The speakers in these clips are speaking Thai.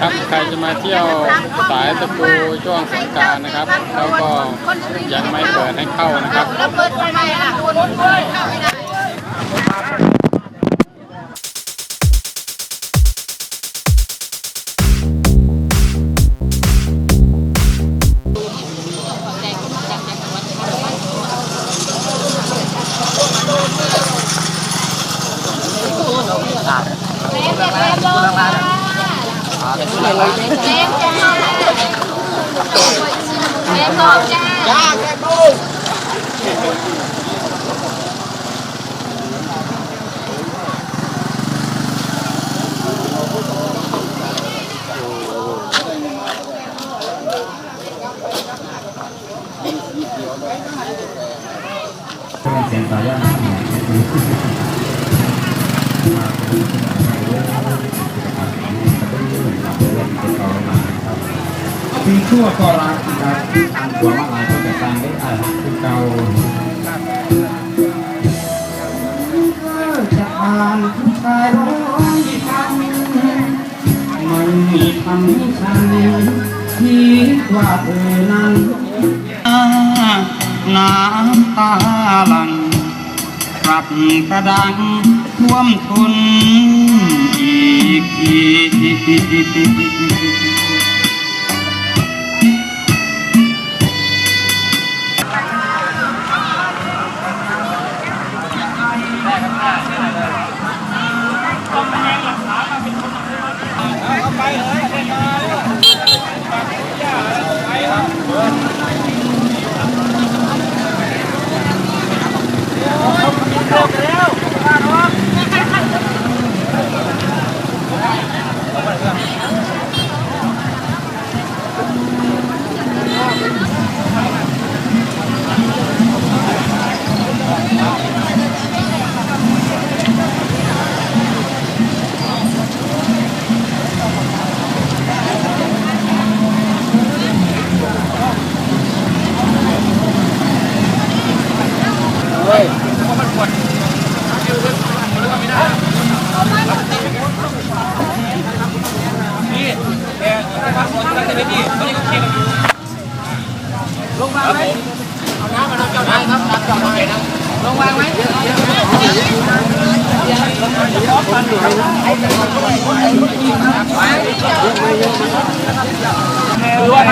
ครับใครจะมาเที่ยวสายตะปูช่วงสงการนะครับ แล้วก็ยังไม่เปิดให้เข้านะครับแล้วเปิดไปไหนล่ะคนเข้าไม่ได้ แม่จ้าแม่บอกจ้าเปีชั่วก็รักนะครับทางตัวมาหลายคนแต่ต่างได้อ่านคือเก่าจะอ่านผู้ชายร้อยคำไม่ทำให้ฉันคิดว่าเธอนั้นน้ำตาหลังปรับกระดังท่วมทุนอีกทีหรือว่าใค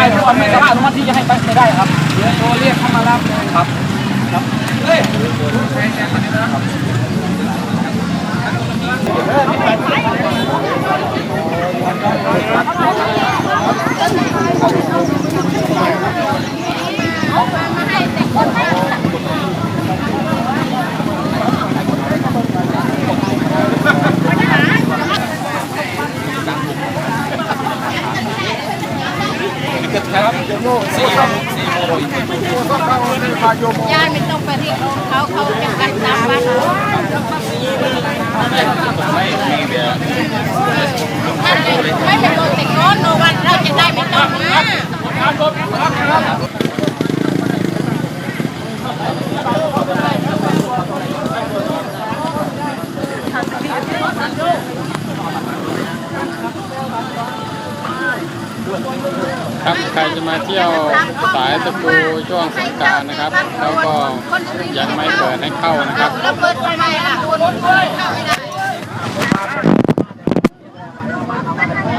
รทุกคนไม่สามารถอนุมัติที่จะให้ไปได้ครับเดี๋ยวโทรเรียกเข้ามารับครับครับเฮ้ย Thank you. ญาติไม่ต้องไปเรียกเขาเขาจะกันตามบ้านไม่เป็นโดนแต่ก้อนโนวันเราจะได้ไม่ต้องนะ ครับใครจะมาเที่ยวสายตะปูช่วงสงกรารนะครับ แล้วก็ยังไม่เปิดให้เข้านะครับแล้วเปิดทำไมล่ะคนเข้าไม่ได้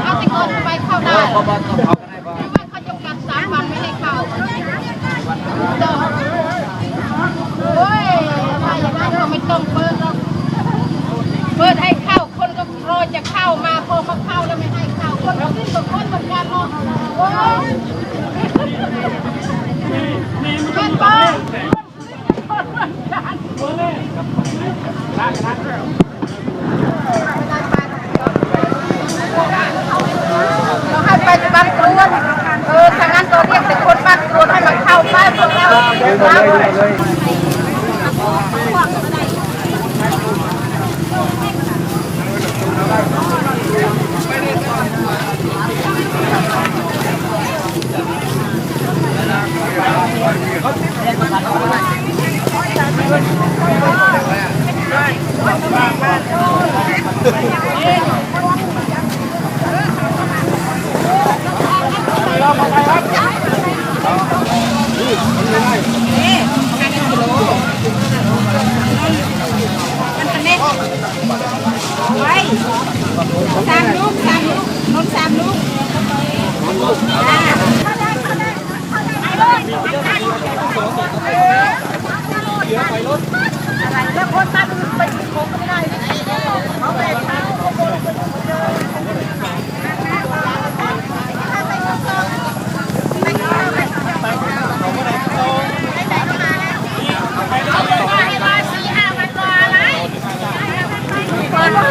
เอาแต่คนไปเข้าได้ไม่าเขาจำกัดสามวันไม่ให้เข้าโอ้ยถ้าอย่างนั้นก็ไม่ต้องเปิดหรอกเปิดให้เข้าคนก็รอจะเข้ามาพอเขาเข้าแล้วไม่ให้เข้าคนก็ขึ้นกับ ค ครับ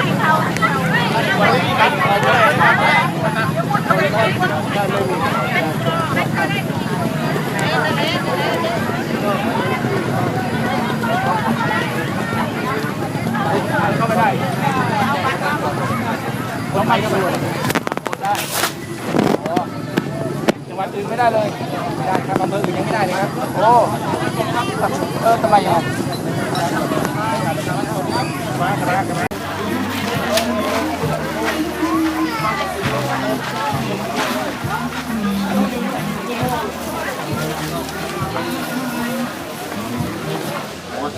รอให้เขาจังหวัดอื่นไม่ได้เลยไม่ได้ครับอำเภออื่นยังไม่ได้เลยครับ โอ้เออทำไมอะ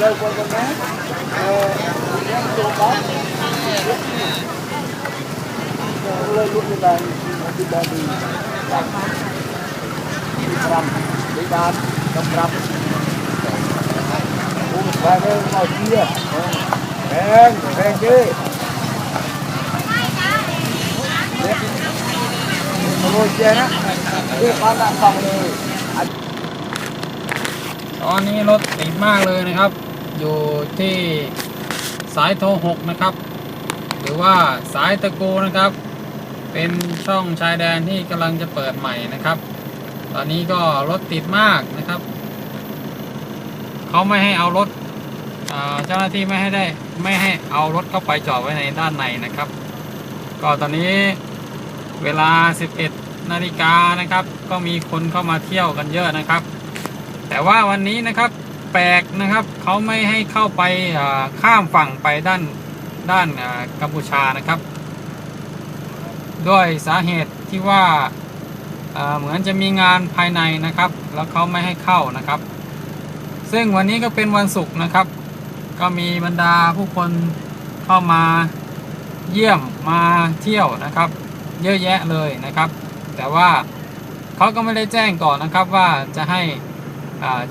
លើគាត់ប៉ុណ្ណាអឺខ្ញុំចូលបាត់លើលុបដល់ពីដល់ពីដល់ពីប្រាំពីដល់ដល់ប្រាំអូបែរមកជាแพงแพงดิโรยเจนะคือความต่างกันเลยตอนนี้รถติดมากเลยนะครับ อยู่ที่สายโทรหกนะครับ หรือว่าสายตะกูนะครับ เป็นช่องชายแดนที่กำลังจะเปิดใหม่นะครับ ตอนนี้ก็รถติดมากนะครับเขาไม่ให้เอารถเจ้าหน้าที่ไม่ให้ได้ไม่ให้เอารถเข้าไปจอดไว้ในด้านในนะครับ ก็ตอนนี้เวลา 11 นาฬิกานะครับ ก็มีคนเข้ามาเที่ยวกันเยอะนะครับ แต่ว่าวันนี้นะครับ ปลกนะครับเขาไม่ให้เข้าไปข้ามฝั่งไปด้านด้านกัมพูชานะครับ ด้วยสาเหตุที่ว่าเหมือนจะมีงานภายในนะครับ แล้วเขาไม่ให้เข้านะครับ ซึ่งวันนี้ก็เป็นวันศุกร์นะครับ ก็มีบรรดาผู้คนเข้ามาเยี่ยมมาเที่ยวนะครับ เยอะแยะเลยนะครับ แต่ว่าเขาก็ไม่ได้แจ้งก่อนนะครับว่าจะให้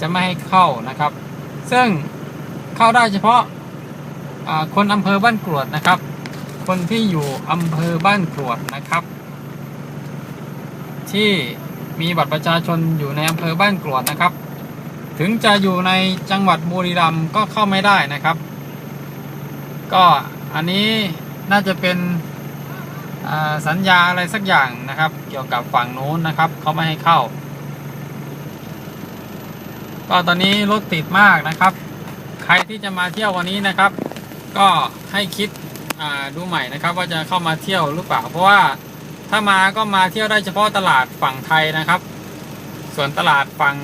จะไม่ให้เข้านะครับ ซึ่งเข้าได้เฉพาะคนอำเภอบ้านกรวดนะครับ คนที่อยู่อำเภอบ้านกรวดนะครับ ที่มีบัตรประชาชนอยู่ในอำเภอบ้านกรวดนะครับ ถึงจะอยู่ในจังหวัดบุรีรัมย์ก็เข้าไม่ได้นะครับ ก็อันนี้น่าจะเป็นสัญญาอะไรสักอย่างนะครับ เกี่ยวกับฝั่งโน้นนะครับเขาไม่ให้เข้า ก็ตอนนี้รถติดมากนะครับ ใครที่จะมาเที่ยววันนี้นะครับ ก็ให้คิดดูใหม่นะครับ ว่าจะเข้ามาเที่ยวหรือเปล่า เพราะว่าถ้ามาก็มาเที่ยวได้เฉพาะตลาดฝั่งไทยนะครับ ส่วนตลาดฝั่ง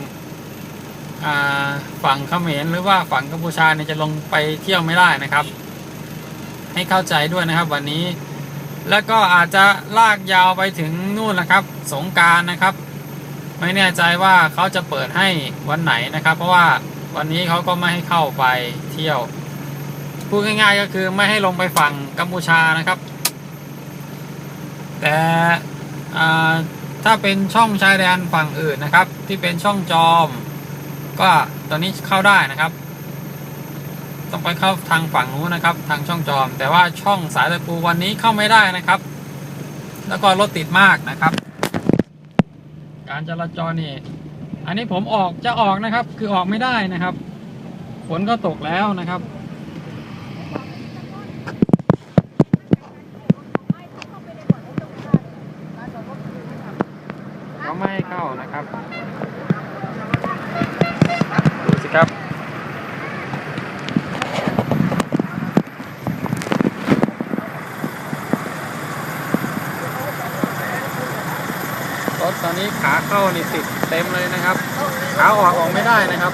ฝั่งเขมรหรือว่าฝั่งกัมพูชาเนี่ยจะลงไปเที่ยวไม่ได้นะครับ ให้เข้าใจด้วยนะครับวันนี้ แล้วก็อาจจะลากยาวไปถึงนู่นนะครับ สงการนะครับ ไม่แน่ใจว่าเขาจะเปิดให้วันไหนนะครับ เพราะว่าวันนี้เขาก็ไม่ให้เข้าไปเที่ยวพูดง่ายๆก็คือไม่ให้ลงไปฝั่งกัมพูชานะครับ แต่ถ้าเป็นช่องชายแดนฝั่งอื่นนะครับ ที่เป็นช่องจอม ก็ตอนนี้เข้าได้นะครับ ต้องไปเข้าทางฝั่งนู้นนะครับ ทางช่องจอม แต่ว่าช่องสายตะปูวันนี้เข้าไม่ได้นะครับ แล้วก็รถติดมากนะครับ การจราจรนี่อันนี้ผมออกจะออกนะครับ คือออกไม่ได้นะครับฝนก็ตกแล้วนะครับ ก็ไม่เข้านะครับดูสิครับ นี้ขาเข้านี่ติดเต็มเลยนะครับ ขาออกออกไม่ได้นะครับ